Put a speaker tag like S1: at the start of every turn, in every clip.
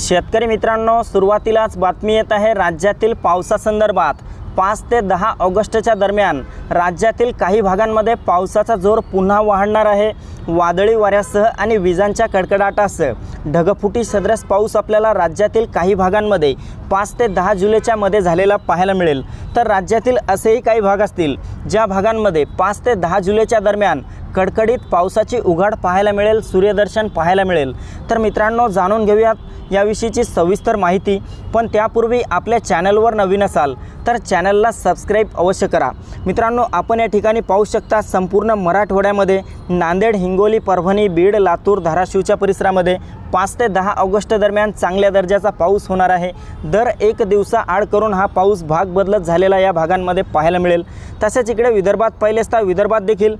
S1: शेतकरी मित्रांनो सुरुवातीलाच बातमी येत आहे राज्यातील पावसासंदर्भात. पाच ते दहा ऑगस्टच्या दरम्यान राज्यातील काही भागांमध्ये पावसाचा जोर पुन्हा वाढणार आहे. वादळी वाऱ्यासह आणि विजांच्या कडकडाटासह ढगफुटी सदरस पाऊस आपल्याला राज्यातील काही भागांमध्ये पाच ते दहा जुलैच्या मध्ये झालेला पाहायला मिळेल. तर राज्यातील असेही काही भाग असतील ज्या भागांमध्ये पाच ते दहा जुलैच्या दरम्यान कडकडीत पावसाची उघाड पाहायला मिळेल सूर्यदर्शन पाहायला मिळेल. तर मित्रांनो जाणून घेऊयात याविषयीची सविस्तर माहिती पण त्यापूर्वी आपल्या चॅनलवर नवीन असाल तर चॅनलला सबस्क्राईब अवश्य करा. मित्रांनो आपण या ठिकाणी पाहू शकता संपूर्ण मराठवाड्यामध्ये नांदेड हिंगोली परभणी बीड लातूर धाराशिवच्या परिसरामध्ये पाच ते दहा ऑगस्ट दरम्यान चांगल्या दर्जाचा पाऊस होणार आहे. दर एक दिवसा आड करून हा पाऊस भाग बदलत झालेला या भागांमध्ये पाहायला मिळेल. तसेच इकडे विदर्भात पाहिले असता विदर्भात देखील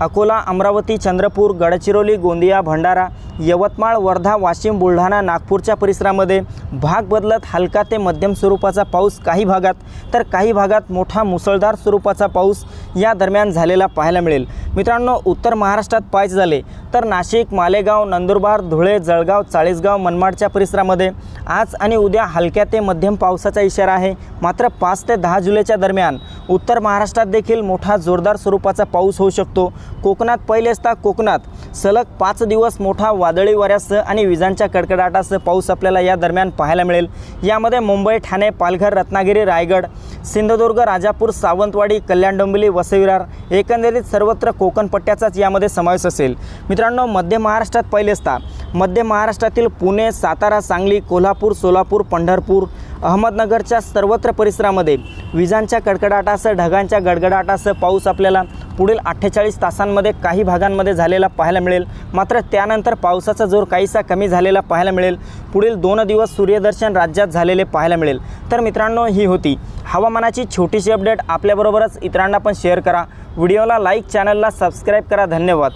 S1: अकोला अमरावती चंद्रपूर गडचिरोली गोंदिया भंडारा यवतमाळ वर्धा वाशिम बुलढाणा नागपूरच्या परिसरामध्ये भाग बदलत हलका ते मध्यम स्वरूपाचा पाऊस काही भागात तर काही भागात मोठा मुसळधार स्वरूपाचा पाऊस या दरम्यान झालेला पाहायला मिळेल. मित्रांनो उत्तर महाराष्ट्रात पाहायचे झाले तर नाशिक मालेगाव नंदुरबार धुळे जळगाव चाळीसगाव मनमाडच्या परिसरामध्ये आज आणि उद्या हलक्या ते मध्यम पावसाचा इशारा आहे. मात्र पाच ते दहा जुलैच्या दरम्यान उत्तर महाराष्ट्रात देखील मोठा जोरदार स्वरूपाचा पाऊस होऊ शकतो. कोकणात पहिले असता कोकणात सलग पाच दिवस मोठा वादळी वाऱ्यासह आणि विजांच्या कडकडाटासह पाऊस आपल्याला या दरम्यान पाहायला मिळेल. यामध्ये मुंबई ठाणे पालघर रत्नागिरी रायगड सिंधुदुर्ग राजापूर सावंतवाडी कल्याण डोंबिवली वसविरार एकंदरीत सर्वत्र कोकणपट्ट्याचाच यामध्ये समावेश असेल. मित्रांनो मध्य महाराष्ट्रात पहिले असता मध्य महाराष्ट्रातील पुणे सातारा सांगली कोल्हापूर सोलापूर पंढरपूर अहमदनगरच्या सर्वत्र परिसरामध्ये विजांच्या कडकडाटासह ढगांच्या गडगडाटासह पाऊस आपल्याला पुढील अठ्ठेचाळीस तासांमध्ये काही भागांमध्ये झालेला पाहायला मिळेल. मात्र त्यानंतर पावसाचा जोर काहीसा कमी झालेला पाहायला मिळेल. पुढील दोन दिवस सूर्यदर्शन राज्यात झालेले पाहायला मिळेल. तर मित्रांनो ही होती हवामानाची छोटीशी अपडेट. आपल्याबरोबरच इतरांना पण शेअर करा. व्हिडिओला लाईक चॅनलला सबस्क्राईब करा. धन्यवाद.